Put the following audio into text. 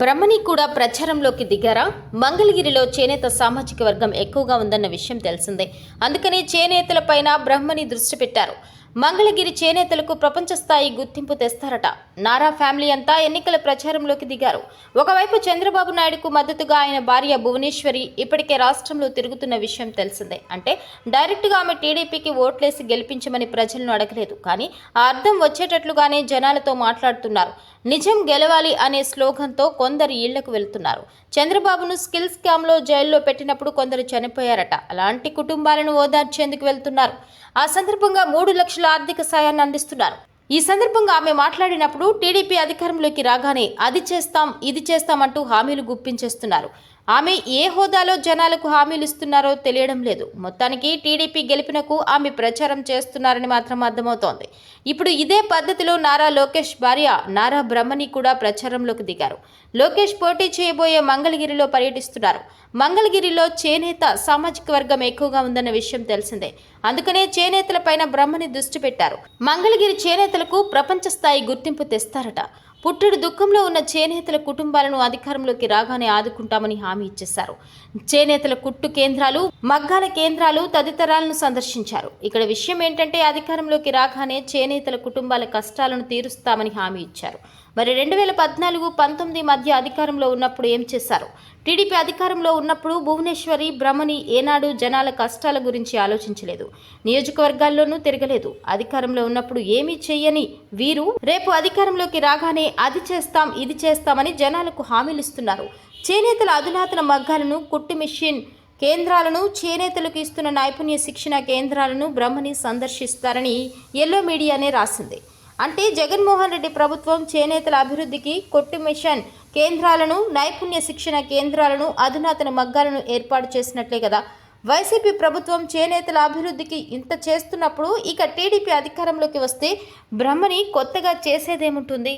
బ్రహ్మని కూడా ప్రచారంలోకి దిగారా? మంగళగిరిలో చేనేత సామాజిక వర్గం ఎక్కువగా ఉందన్న విషయం తెలిసిందే. అందుకనే చేనేతలపైన బ్రహ్మని దృష్టి పెట్టారు. మంగళగిరి చేనేతలకు ప్రపంచ స్థాయి గుర్తింపు తెస్తారట. నారా ఫ్యామిలీ అంతా ఎన్నికల ప్రచారంలోకి దిగారు. ఒకవైపు చంద్రబాబు నాయుడుకు మద్దతుగా ఆయన భార్య భువనేశ్వరి ఇప్పటికే రాష్ట్రంలో తిరుగుతున్న విషయం తెలిసిందే. అంటే డైరెక్ట్గా ఆమె టీడీపీకి ఓట్లేసి గెలిపించమని ప్రజలను అడగలేదు. కానీ ఆ అర్థం వచ్చేటట్లుగానే జనాలతో మాట్లాడుతున్నారు. నిజం గెలవాలి అనే స్లోగన్తో కొందరు ఇళ్ళకు వెళ్తున్నారు. చంద్రబాబును స్కిల్ స్కామ్లో జైల్లో పెట్టినప్పుడు కొందరు చనిపోయారట. అలాంటి కుటుంబాలను ఓదార్చేందుకు వెళ్తున్నారు. ఆ సందర్భంగా మూడు లక్షల ఆర్థిక సాయాన్ని అందిస్తున్నారు. ఈ సందర్భంగా ఆమె మాట్లాడినప్పుడు టీడీపీ అధికారంలోకి రాగానే అది చేస్తాం ఇది చేస్తామంటూ హామీలు గుప్పించేస్తున్నారు. ఆమె ఏ హోదాలో జనాలకు హామీలు ఇస్తున్నారో తెలియడం లేదు. మొత్తానికి టీడీపీ గెలిపినకు ఆమె ప్రచారం చేస్తున్నారని మాత్రం అర్థమవుతోంది. ఇప్పుడు ఇదే పద్ధతిలో నారా లోకేష్ భార్య నారా బ్రహ్మని కూడా ప్రచారంలోకి దిగారు. లోకేష్ పోటీ చేయబోయే మంగళగిరిలో పర్యటిస్తున్నారు. మంగళగిరిలో చేనేత సామాజిక వర్గం ఎక్కువగా ఉందన్న విషయం తెలిసిందే. అందుకనే చేనేతలపైన బ్రహ్మని దృష్టి పెట్టారు. మంగళగిరి చేనేతలకు ప్రపంచ స్థాయి గుర్తింపు తెస్తారట. పుట్టుడు దుఃఖంలో ఉన్న చేనేతల కుటుంబాలను అధికారంలోకి రాగానే ఆదుకుంటామని హామీ ఇచ్చేశారు. చేనేతల కుట్టు కేంద్రాలు మగ్గాల కేంద్రాలు తదితరాలను సందర్శించారు. ఇక్కడ విషయం ఏంటంటే అధికారంలోకి రాగానే చేనేతల కుటుంబాల కష్టాలను తీరుస్తామని హామీ ఇచ్చారు. మరి రెండు వేల పద్నాలుగు పంతొమ్మిది మధ్య అధికారంలో ఉన్నప్పుడు ఏం చేశారు? టీడీపీ అధికారంలో ఉన్నప్పుడు భువనేశ్వరి బ్రహ్మని ఏనాడు జనాల కష్టాల గురించి ఆలోచించలేదు. నియోజకవర్గాల్లోనూ తిరగలేదు. అధికారంలో ఉన్నప్పుడు ఏమీ చెయ్యని వీరు రేపు అధికారంలోకి రాగానే అది చేస్తాం ఇది చేస్తామని జనాలకు హామీలు ఇస్తున్నారు. చేనేతల అధునాతన మగ్గాలను కుట్టు మిషన్ కేంద్రాలను చేనేతలకు ఇస్తున్న నైపుణ్య శిక్షణ కేంద్రాలను బ్రహ్మని సందర్శిస్తారని ఎల్లో మీడియానే రాసింది. అంటే జగన్మోహన్ రెడ్డి ప్రభుత్వం చేనేతల అభివృద్ధికి కొట్టు మిషన్ కేంద్రాలను నైపుణ్య శిక్షణ కేంద్రాలను అధునాతన మగ్గాలను ఏర్పాటు చేసినట్లే కదా. వైసీపీ ప్రభుత్వం చేనేతల అభివృద్ధికి ఇంత చేస్తున్నప్పుడు ఇక టీడీపీ అధికారంలోకి వస్తే బ్రహ్మని కొత్తగా చేసేదేముంటుంది?